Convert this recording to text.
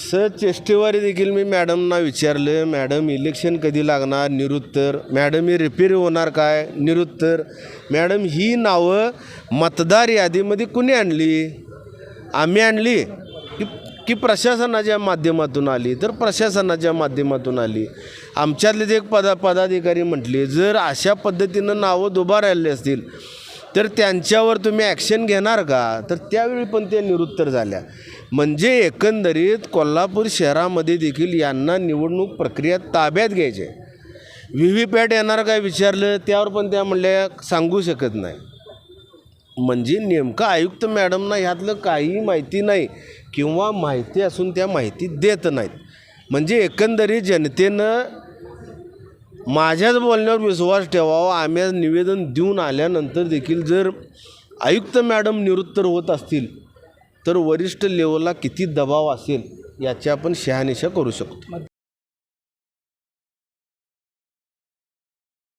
Sir चेष्टेवारी देखील मी मॅडमना विचारलं. Madam election कधी लागणार? निरुत्तर. मॅडम ही रिपेअर होणार काय? निरुत्तर. मॅडम ही नावं मतदार यादीमध्ये कुणी आणली? आम्ही आणली. की की प्रशासनाच्या माध्यमातून आली. तर प्रशासनाच्या माध्यमातून आली. आमच्यातले जे एक पदा पदाधिकारी म्हटले जर अशा पद्धतीनं नावं दुबार आले असतील तर त्यांच्यावर तुम्ही ॲक्शन घेणार का? तर त्यावेळी पण त्या निरुत्तर झाल्या. म्हणजे एकंदरीत कोल्हापूर शहरामध्ये देखील यांना निवडणूक प्रक्रिया ताब्यात घ्यायची व्ही व्ही पॅट येणार काय विचारलं? त्यावर पण त्या म्हणल्या सांगू शकत नाही. म्हणजे नेमकं आयुक्त मॅडमना ह्यातलं काही माहिती नाही किंवा माहिती असून त्या माहिती देत नाहीत. म्हणजे एकंदरीत जनतेनं माझ्याच बोलण्यावर विश्वास ठेवावा आम्ही निवेदन देऊन आल्यानंतर देखील जर आयुक्त मॅडम निवृत्तर होत असतील तर वरिष्ठ लेवलला किती दबाव असेल याची आपण शहानिशा करू शकतो.